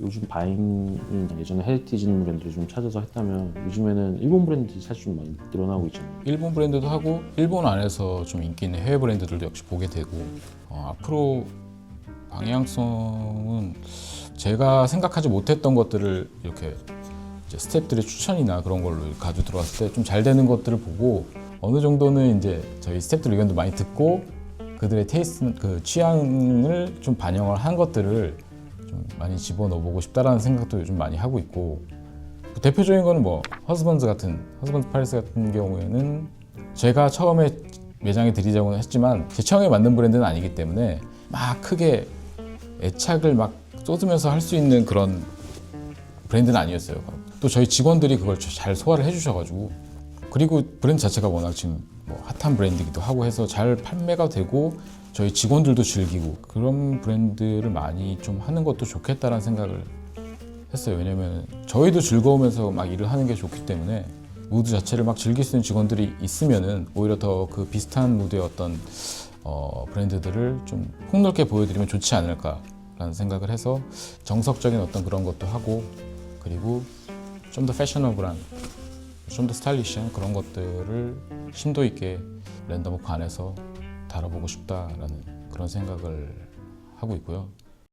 요즘 바잉이 예전에 헤리티지 있는 브랜드를 좀 찾아서 했다면 요즘에는 일본 브랜드들이 사실 좀 많이 늘어나고 있잖아요. 일본 브랜드도 하고 일본 안에서 좀 인기 있는 해외 브랜드들도 역시 보게 되고 어, 앞으로 방향성은 제가 생각하지 못했던 것들을 이렇게 스태프들의 추천이나 그런 걸로 가지고 들어왔을 때 좀 잘 되는 것들을 보고 어느 정도는 이제 저희 스태프들 의견도 많이 듣고 그들의 테이스트 그 취향을 좀 반영을 한 것들을 좀 많이 집어넣어 보고 싶다라는 생각도 요즘 많이 하고 있고 그 대표적인 거는 뭐 허스번즈 같은 허스번즈 파리스 같은 경우에는 제가 처음에 매장에 들이자고는 했지만 제 취향에 맞는 브랜드는 아니기 때문에 막 크게 애착을 막 쏟으면서 할 수 있는 그런 브랜드는 아니었어요. 또 저희 직원들이 그걸 잘 소화를 해주셔가지고 그리고 브랜드 자체가 워낙 지금 뭐 핫한 브랜드기도 하고 해서 잘 판매가 되고 저희 직원들도 즐기고 그런 브랜드를 많이 좀 하는 것도 좋겠다라는 생각을 했어요. 왜냐면 저희도 즐거우면서 막 일을 하는 게 좋기 때문에 무드 자체를 막 즐길 수 있는 직원들이 있으면은 오히려 더 그 비슷한 무드의 어떤 어, 브랜드들을 좀 폭넓게 보여드리면 좋지 않을까라는 생각을 해서 정석적인 어떤 그런 것도 하고 그리고 좀 더 패셔너블한 좀 더 스타일리시한 그런 것들을 심도 있게 랜덤워크 안에서 다뤄보고 싶다라는 그런 생각을 하고 있고요.